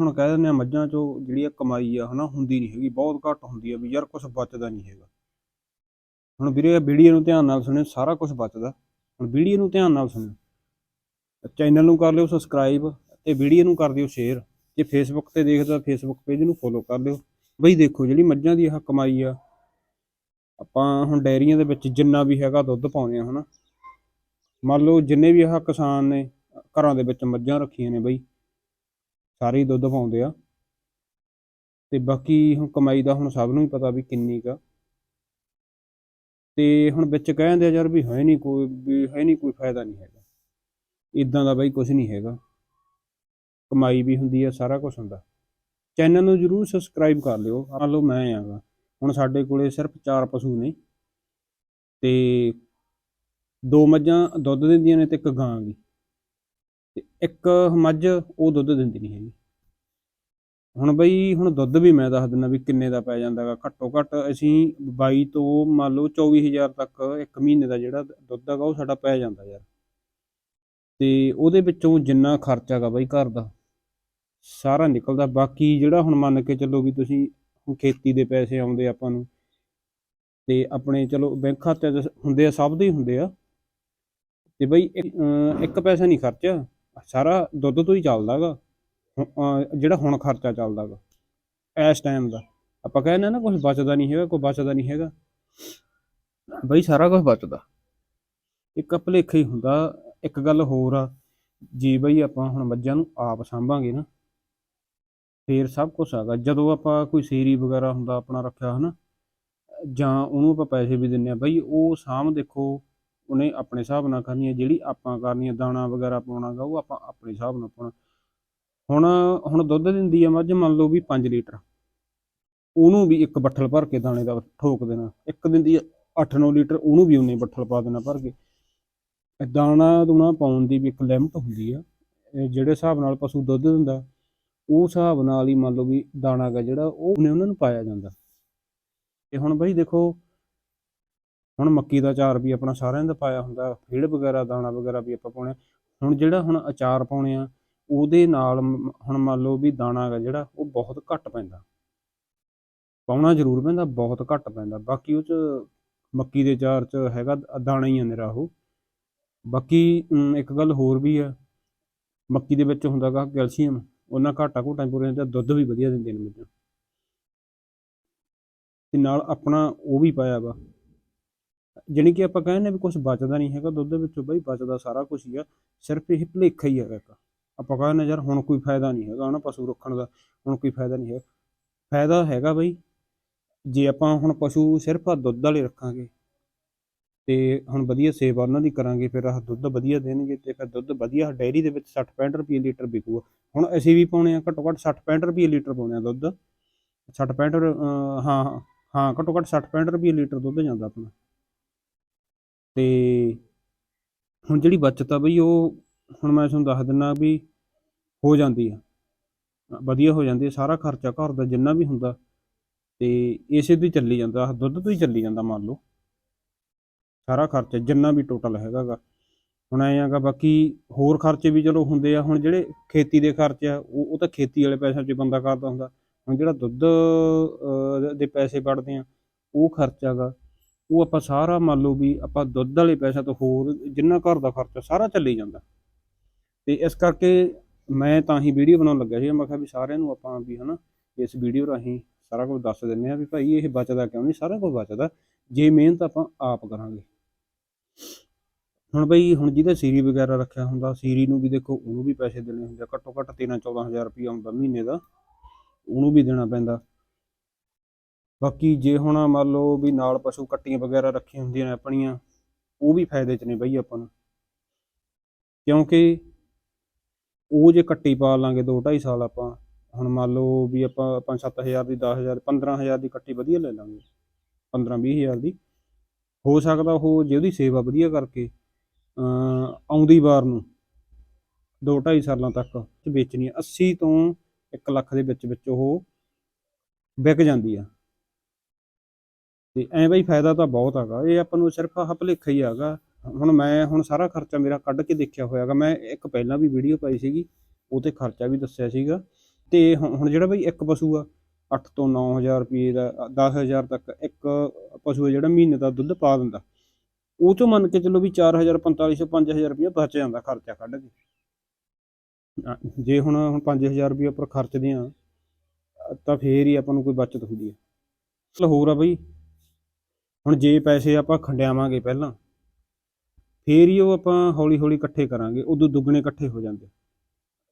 ਹੁਣ ਕਹਿ ਦਿੰਦੇ ਆ ਮੱਝਾਂ ਚੋਂ ਜਿਹੜੀ ਆ ਕਮਾਈ ਆ ਹਨਾ, ਹੁੰਦੀ ਨਹੀਂ ਹੈਗੀ, ਬਹੁਤ ਘੱਟ ਹੁੰਦੀ ਆ ਵੀ ਯਾਰ ਕੁਝ ਬਚਦਾ ਨਹੀਂ ਹੈਗਾ। ਹੁਣ ਵੀਰੇ ਵੀਡੀਓ ਨੂੰ ਧਿਆਨ ਨਾਲ ਸੁਣਿਓ, ਸਾਰਾ ਕੁਝ ਬਚਦਾ। ਹੁਣ ਵੀਡੀਓ ਨੂੰ ਧਿਆਨ ਨਾਲ ਸੁਣਿਓ। ਚੈਨਲ ਨੂੰ ਕਰ ਲਿਓ ਸਬਸਕ੍ਰਾਈਬ ਤੇ ਵੀਡੀਓ ਨੂੰ ਕਰ ਦਿਓ ਸ਼ੇਅਰ ਜੇ ਫੇਸਬੁੱਕ ਤੇ ਦੇਖਦਾ ਫੇਸਬੁੱਕ ਪੇਜ ਨੂੰ ਫੋਲੋ ਕਰ ਲਿਓ। ਬਈ ਦੇਖੋ ਜਿਹੜੀ ਮੱਝਾਂ ਦੀ ਆਹ ਕਮਾਈ ਆ, ਆਪਾਂ ਹੁਣ ਡੈਰੀਆਂ ਦੇ ਵਿੱਚ ਜਿੰਨਾ ਵੀ ਹੈਗਾ ਦੁੱਧ ਪਾਉਂਦੇ ਆ ਹਨਾ। ਮੰਨ ਲਓ ਜਿੰਨੇ ਵੀ ਆਹ ਕਿਸਾਨ ਨੇ ਘਰਾਂ ਦੇ ਵਿੱਚ ਮੱਝਾਂ ਰੱਖੀਆਂ ਨੇ ਬਈ ਸਾਰੇ ਹੀ ਦੁੱਧ ਪਾਉਂਦੇ ਆ। ਤੇ ਬਾਕੀ ਹੁਣ ਕਮਾਈ ਦਾ ਹੁਣ ਸਭ ਨੂੰ ਹੀ ਪਤਾ ਵੀ ਕਿੰਨੀ ਕਾ ਤੇ ਹੁਣ ਵਿੱਚ ਕਹਿੰਦੇ ਆ ਯਾਰ ਵੀ ਹੈ ਨਹੀਂ ਕੋਈ, ਵੀ ਹੈ ਨਹੀਂ ਕੋਈ ਫਾਇਦਾ ਨਹੀਂ ਹੈਗਾ। ਇਦਾਂ ਦਾ ਬਈ ਕੁਝ ਨਹੀਂ ਹੈਗਾ। ਕਮਾਈ ਵੀ ਹੁੰਦੀ ਆ, ਸਾਰਾ ਕੁਝ ਹੁੰਦਾ। ਚੈਨਲ ਨੂੰ ਜਰੂਰ ਸਬਸਕ੍ਰਾਈਬ ਕਰ ਲਿਓ। ਆ ਲਓ ਮੈਂ ਆਗਾ। ਹੁਣ ਸਾਡੇ ਕੋਲੇ ਸਿਰਫ 4 ਪਸ਼ੂ ਨੇ। ਤੇ ਦੋ ਮੱਝਾਂ ਦੁੱਧ ਦਿੰਦੀਆਂ ਨੇ ਤੇ ਇੱਕ ਗਾਂ ਵੀ ਤੇ ਇੱਕ ਮੱਝ ਉਹ ਦੁੱਧ ਦਿੰਦੀ ਨਹੀਂ ਹੈਗੀ। ਹੁਣ ਬਈ, ਹੁਣ ਦੁੱਧ ਵੀ ਮੈਂ ਦੱਸ ਦਿੰਦਾ ਵੀ ਕਿੰਨੇ ਦਾ ਪੈ ਜਾਂਦਾਗਾ। ਘੱਟੋ ਘੱਟ ਅਸੀਂ 22 ਤੋਂ ਮੰਨ ਲਓ 24000 ਤੱਕ ਇੱਕ ਮਹੀਨੇ ਦਾ ਜਿਹੜਾ ਦੁੱਧ ਹੈਗਾ ਉਹ ਸਾਡਾ ਪੈ ਜਾਂਦਾ ਯਾਰ। ਤੇ ਉਹਦੇ ਵਿੱਚੋਂ ਜਿੰਨਾ ਖਰਚਾ ਹੈਗਾ ਬਈ ਘਰ ਦਾ, ਸਾਰਾ ਨਿਕਲਦਾ। ਬਾਕੀ ਜਿਹੜਾ ਹੁਣ ਮੰਨ ਕੇ ਚੱਲੋ ਵੀ ਤੁਸੀਂ ਹੁਣ ਖੇਤੀ ਦੇ ਪੈਸੇ ਆਉਂਦੇ ਆਪਾਂ ਨੂੰ, ਤੇ ਆਪਣੇ ਚਲੋ ਬੈਂਕ ਖਾਤੇ 'ਚ ਹੁੰਦੇ ਆ, ਸਭ ਦੇ ਹੀ ਹੁੰਦੇ ਆ। ਤੇ ਬਈ ਇੱਕ ਇੱਕ ਪੈਸਾ ਨਹੀਂ ਖਰਚਿਆ। ਸਾਰਾ ਦੁੱਧ ਤੋਂ ਹੀ ਚੱਲਦਾਗਾ। ਜਿਹੜਾ ਹੁਣ ਖਰਚਾ ਚੱਲਦਾਗਾ, ਇਸ ਟਾਈਮ ਦਾ। ਆਪਾਂ ਕਹਿੰਦੇ ਨਾ ਕੁਝ ਬਚਦਾ ਨਹੀਂ ਹੈਗਾ, ਕੋਈ ਬਚਦਾ ਨਹੀਂ ਹੈਗਾ। ਬਈ ਸਾਰਾ ਕੁਝ ਬਚਦਾ। ਇੱਕ ਭੁਲੇਖਾ ਹੀ ਹੁੰਦਾ, ਇੱਕ ਗੱਲ ਹੋਰ ਆ, ਜੀ ਬਈ ਆਪਾਂ ਹੁਣ ਮੱਝਾਂ ਨੂੰ ਆਪ ਸਾਂਭਾਂਗੇ ਨਾ, ਫੇਰ ਸਭ ਕੁਝ ਆਗਾ ਜਦੋਂ ਆਪਾਂ ਕੋਈ ਸੀਰੀ ਵਗੈਰਾ ਹੁੰਦਾ, ਆਪਣਾ ਰੱਖਿਆ ਹਨਾ, ਜਾਂ ਉਹਨੂੰ ਆਪਾਂ ਪੈਸੇ ਵੀ ਦਿੰਨੇ ਆ ਬਈ ਉਹ ਸਾਂਭ ਦੇਖੋ ਉਹਨੇ ਆਪਣੇ ਹਿਸਾਬ ਨਾਲ ਕਰਨੀ ਹੈ, ਜਿਹੜੀ ਆਪਾਂ ਕਰਨੀ ਹੈ, ਦਾਣਾ ਵਗੈਰਾ ਪਾਉਣਾਗਾ ਉਹ ਆਪਾਂ ਆਪਣੇ ਹਿਸਾਬ ਨਾਲ ਪਾਉਣਾ। ਹੁਣ ਹੁਣ ਦੁੱਧ ਦਿੰਦੀ ਆ ਮੱਝ, ਮੰਨ ਲਓ ਵੀ 5 ਲੀਟਰ। ਉਹਨੂੰ ਵੀ ਇੱਕ ਬੱਠਲ ਭਰ ਕੇ ਦਾਣੇ ਦਾ ਠੋਕ ਦੇਣਾ। ਇੱਕ ਦਿੰਦੀ ਆ 8-9 ਲੀਟਰ, ਉਹਨੂੰ ਵੀ ਉਹਨੇ ਬੱਠਲ ਪਾ ਦੇਣਾ ਭਰ ਕੇ। ਦਾਣਾ ਦੂਣਾ ਪਾਉਣ ਦੀ ਵੀ ਇੱਕ ਲਿਮਟ ਹੁੰਦੀ ਆ। ਜਿਹੜੇ ਹਿਸਾਬ ਨਾਲ ਪਸ਼ੂ ਦੁੱਧ ਦਿੰਦਾ, ਉਹ ਹਿਸਾਬ ਨਾਲ ਹੀ ਮੰਨ ਲਓ ਵੀ ਦਾਣਾ ਗਾ ਜਿਹੜਾ, ਉਹ ਉਹਨੇ ਉਹਨਾਂ ਨੂੰ ਪਾਇਆ ਜਾਂਦਾ। ਤੇ ਹੁਣ ਬਈ ਦੇਖੋ ਹੁਣ ਮੱਕੀ ਦਾ ਅਚਾਰ ਵੀ ਆਪਣਾ ਸਾਰਿਆਂ ਦਾ ਪਾਇਆ ਹੁੰਦਾ ਫੀਡ ਵਗੈਰਾ, ਦਾਣਾ ਵਗੈਰਾ ਵੀ ਆਪਾਂ ਪਾਉਣੇ। ਹੁਣ ਜਿਹੜਾ ਹੁਣ ਅਚਾਰ ਪਾਉਣੇ ਆ, ਉਹਦੇ ਨਾਲ ਹੁਣ ਮੰਨ ਲਓ ਵੀ ਦਾਣਾ ਗਾ ਜਿਹੜਾ, ਉਹ ਬਹੁਤ ਘੱਟ ਪੈਂਦਾ। ਪਾਉਣਾ ਜ਼ਰੂਰ ਪੈਂਦਾ, ਬਹੁਤ ਘੱਟ ਪੈਂਦਾ। ਬਾਕੀ ਉਹ ਚ, ਮੱਕੀ ਦੇ ਅਚਾਰ ਚ ਹੈਗਾ ਦਾਣਾ ਹੀ ਆ ਨਿਰਾ ਉਹ। ਬਾਕੀ ਇੱਕ ਗੱਲ ਹੋਰ ਵੀ ਆ, ਮੱਕੀ ਦੇ ਵਿੱਚ ਹੁੰਦਾ ਗਾ ਕੈਲਸ਼ੀਅਮ, ਉਹਨਾਂ ਘਾਟਾ ਘੋਟਾਂ ਪੂਰੇ ਹੁੰਦੇ ਦੁੱਧ ਵੀ ਵਧੀਆ ਦਿੰਦੇ ਨੇ ਮੱਝਾਂ ਤੇ ਨਾਲ ਆਪਣਾ ਉਹ ਵੀ ਪਾਇਆ ਵਾ ਜਾਣੀ ਕਿ ਆਪਾਂ ਕਹਿੰਦੇ ਵੀ ਕੁਝ ਬਚਦਾ ਨਹੀਂ ਹੈਗਾ ਦੁੱਧ ਵਿੱਚੋਂ ਬਈ ਬਚਦਾ ਸਾਰਾ ਕੁਝ ਹੀ ਆ ਸਿਰਫ ਇਹ ਭੁਲੇਖਾ ਹੀ ਹੈਗਾ ਇੱਕ। ਆਪਾਂ ਕਹਿੰਦੇ ਯਾਰ ਹੁਣ ਕੋਈ ਫਾਇਦਾ ਨਹੀਂ ਹੈਗਾ ਹਨਾ ਪਸ਼ੂ ਰੱਖਣ ਦਾ ਹੁਣ ਕੋਈ ਫਾਇਦਾ ਨਹੀਂ ਹੈਗਾ। ਫਾਇਦਾ ਹੈਗਾ ਬਈ ਜੇ ਆਪਾਂ ਹੁਣ ਪਸ਼ੂ ਸਿਰਫ ਦੁੱਧ ਵਾਲੇ ਰੱਖਾਂਗੇ ਤੇ ਹੁਣ ਵਧੀਆ ਸੇਵਾ ਉਹਨਾਂ ਦੀ ਕਰਾਂਗੇ ਫਿਰ ਆਹ ਦੁੱਧ ਵਧੀਆ ਦੇਣਗੇ ਤੇ ਫਿਰ ਦੁੱਧ ਵਧੀਆ ਡੇਅਰੀ ਦੇ ਵਿੱਚ 60 65 ਰੁਪਏ ਲੀਟਰ ਵਿਕੂਗਾ। ਹੁਣ ਅਸੀਂ ਵੀ ਪਾਉਣੇ ਆ ਘੱਟੋ ਘੱਟ 60 65 ਰੁਪਏ ਲੀਟਰ ਪਾਉਣੇ ਆ ਦੁੱਧ। 60 65 ਅਹ, ਹਾਂ ਹਾਂ ਹਾਂ ਘੱਟੋ ਘੱਟ 60 65 ਰੁਪਏ ਲੀਟਰ ਦੁੱਧ ਜਾਂਦਾ ਆਪਣਾ। ਤੇ ਹੁਣ ਜਿਹੜੀ ਬਚਤ ਆ ਬਈ ਉਹ ਹੁਣ ਮੈਂ ਤੁਹਾਨੂੰ ਦੱਸ ਦਿੰਨਾ ਵੀ ਹੋ ਜਾਂਦੀ ਆ। ਵਧੀਆ ਹੋ ਜਾਂਦੀ ਆ ਸਾਰਾ ਖਰਚਾ ਘਰ ਦਾ ਜਿੰਨਾ ਵੀ ਹੁੰਦਾ ਤੇ ਇਸੇ ਤੋਂ ਹੀ ਚੱਲੀ ਜਾਂਦਾ ਦੁੱਧ ਤੋਂ ਹੀ ਚੱਲੀ ਜਾਂਦਾ ਮੰਨ ਲਓ। ਸਾਰਾ ਖਰਚਾ ਜਿੰਨਾ ਵੀ ਟੋਟਲ ਹੈਗਾਗਾ। ਹੁਣ ਐਂ ਆਗਾ ਬਾਕੀ ਹੋਰ ਖਰਚੇ ਵੀ ਚਲੋ ਹੁੰਦੇ ਆ ਹੁਣ ਜਿਹੜੇ ਖੇਤੀ ਦੇ ਖਰਚੇ ਆ ਉਹ ਉਹ ਤਾਂ ਖੇਤੀ ਵਾਲੇ ਪੈਸਿਆਂ 'ਚ ਬੰਦਾ ਕਰਦਾ ਹੁੰਦਾ। ਹੁਣ ਜਿਹੜਾ ਦੁੱਧ ਅਹ, ਦੇ ਪੈਸੇ ਵੱਢਦੇ ਆ ਉਹ ਖਰਚਾ ਗਾ ਉਹ ਆਪਾਂ ਸਾਰਾ ਮੰਨ ਲਓ ਵੀ ਆਪਾਂ ਦੁੱਧ ਵਾਲੇ ਪੈਸਿਆਂ ਤੋਂ ਹੋਰ ਜਿੰਨਾ ਘਰ ਦਾ ਖਰਚਾ ਸਾਰਾ ਚੱਲੀ ਜਾਂਦਾ। ਤੇ ਇਸ ਕਰਕੇ ਮੈਂ ਤਾਂ ਹੀ ਵੀਡੀਓ ਬਣਾਉਣ ਲੱਗਿਆ ਸੀ। ਮੈਂ ਕਿਹਾ ਵੀ ਸਾਰਿਆਂ ਨੂੰ ਆਪਾਂ ਵੀ ਹਨਾ ਇਸ ਵੀਡੀਓ ਰਾਹੀਂ ਸਾਰਾ ਕੁਝ ਦੱਸ ਦਿੰਨੇ ਆ ਵੀ ਭਾਈ ਇਹ ਬਚਦਾ ਕਿਉਂ ਨਹੀਂ? ਸਾਰਾ ਕੁਝ ਬਚਦਾ। ਜੇ ਮਿਹਨਤ ਆਪਾਂ ਆਪ ਕਰਾਂਗੇ। ਹੁਣ ਬਈ ਹੁਣ ਜਿਹਦਾ ਸੀਰੀ ਵਗੈਰਾ ਰੱਖਿਆ ਹੁੰਦਾ, ਸੀਰੀ ਨੂੰ ਵੀ ਦੇਖੋ ਉਹਨੂੰ ਵੀ ਪੈਸੇ ਦੇਣੇ ਹੁੰਦੇ ਆ। ਘੱਟੋ ਘੱਟ 13 14000 ਰੁਪਏ ਆਉਂਦਾ ਮਹੀਨੇ ਦਾ। ਉਹਨੂੰ ਵੀ ਦੇਣਾ ਪੈਂਦਾ। ਬਾਕੀ ਜੇ ਹੁਣ ਮੰਨ ਲਓ ਵੀ ਨਾਲ ਪਸ਼ੂ ਕੱਟੀਆਂ ਵਗੈਰਾ ਰੱਖੀਆਂ ਹੁੰਦੀਆਂ ਨੇ ਆਪਣੀਆਂ, ਉਹ ਵੀ ਫਾਇਦੇ 'ਚ ਨੇ ਬਈ ਆਪਾਂ ਨੂੰ। ਕਿਉਂਕਿ ਉਹ ਜੇ ਕੱਟੀ ਪਾ ਲਾਂਗੇ 2 2.5 ਸਾਲ ਆਪਾਂ, ਹੁਣ ਮੰਨ ਲਓ ਵੀ ਆਪਾਂ 5-7000 ਦੀ 10000 15000 ਦੀ ਕੱਟੀ ਵਧੀਆ ਲੈ ਲਾਂਗੇ। 15-20000 ਦੀ। ਹੋ ਸਕਦਾ ਉਹ ਜੇ ਉਹਦੀ ਸੇਵਾ ਵਧੀਆ ਕਰਕੇ ਆਉਂਦੀ ਵਾਰ ਨੂੰ 2-2.5 ਸਾਲਾਂ ਤੱਕ ਵੇਚਣੀ ਆ 80 ਤੋਂ 1 ਲੱਖ ਦੇ ਵਿੱਚ ਵਿੱਚ ਉਹ ਵਿਕ ਜਾਂਦੀ ਆ। ਤੇ ਐਂ ਬਈ ਫਾਇਦਾ ਤਾਂ ਬਹੁਤ ਹੈਗਾ। ਇਹ ਆਪਾਂ ਨੂੰ ਸਿਰਫ ਆਹ ਭੁਲੇਖਾ ਹੀ ਹੈਗਾ। ਹੁਣ ਮੈਂ, ਹੁਣ ਸਾਰਾ ਖਰਚਾ ਮੇਰਾ ਕੱਢ ਕੇ ਦੇਖਿਆ ਹੋਇਆਗਾ ਮੈਂ ਇੱਕ ਪਹਿਲਾਂ ਵੀ ਵੀਡੀਓ ਪਾਈ ਸੀਗੀ, ਉਹ ਤੇ ਖਰਚਾ ਵੀ ਦੱਸਿਆ ਸੀਗਾ। ਤੇ ਹੁਣ ਜਿਹੜਾ ਬਈ ਇੱਕ ਪਸ਼ੂ ਆ 8 ਤੋਂ 9000 ਰੁਪਏ ਦਾ 10000 ਤੱਕ ਇੱਕ ਪਸ਼ੂ ਆ ਜਿਹੜਾ ਮਹੀਨੇ ਦਾ ਦੁੱਧ ਪਾ ਦਿੰਦਾ। ਉਹ ਤੋਂ ਮੰਨ ਕੇ ਚੱਲੋ ਵੀ 4000 4500 5000 ਰੁਪਏ ਬਚ ਜਾਂਦਾ ਖਰਚਾ ਕੱਢ ਕੇ। ਜੇ ਹੁਣ ਹੁਣ 5000 ਰੁਪਏ ਉੱਪਰ ਖਰਚਦੇ ਆ, ਤਾਂ ਫੇਰ ਹੀ ਆਪਾਂ ਨੂੰ ਕੋਈ ਬਚਤ ਹੁੰਦੀ ਹੈ ਚਲੋ ਹੋਰ ਆ ਬਈ ਹੁਣ ਜੇ ਪੈਸੇ ਆਪਾਂ ਖੰਡਿਆਵਾਂਗੇ ਪਹਿਲਾਂ, ਫੇਰ ਹੀ ਉਹ ਆਪਾਂ ਹੌਲੀ ਹੌਲੀ ਇਕੱਠੇ ਕਰਾਂਗੇ, ਉਦੋਂ ਦੁੱਗਣੇ ਇਕੱਠੇ ਹੋ ਜਾਂਦੇ।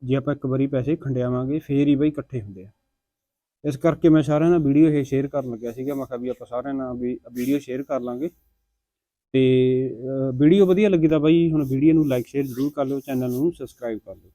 ਜੇ ਆਪਾਂ ਇੱਕ ਵਾਰੀ ਪੈਸੇ ਖੰਡਿਆਵਾਂਗੇ, ਫੇਰ ਹੀ ਬਈ ਇਕੱਠੇ ਹੁੰਦੇ ਆ। ਇਸ ਕਰਕੇ ਮੈਂ ਸਾਰਿਆਂ ਨਾਲ ਵੀਡੀਓ ਇਹ ਸ਼ੇਅਰ ਕਰਨ ਲੱਗਿਆ ਸੀਗਾ, ਮੈਂ ਕਿਹਾ ਵੀ ਆਪਾਂ ਸਾਰਿਆਂ ਨਾਲ ਵੀ ਵੀਡੀਓ ਸ਼ੇਅਰ ਕਰ ਲਾਂਗੇ। ਤੇ ਵੀਡੀਓ ਵਧੀਆ ਲੱਗੀ ਤਾਂ ਬਾਈ ਹੁਣ ਵੀਡੀਓ ਨੂੰ ਲਾਈਕ ਸ਼ੇਅਰ ਜ਼ਰੂਰ ਕਰ ਲਿਓ, ਚੈਨਲ ਨੂੰ ਸਬਸਕ੍ਰਾਈਬ ਕਰ ਲਿਓ।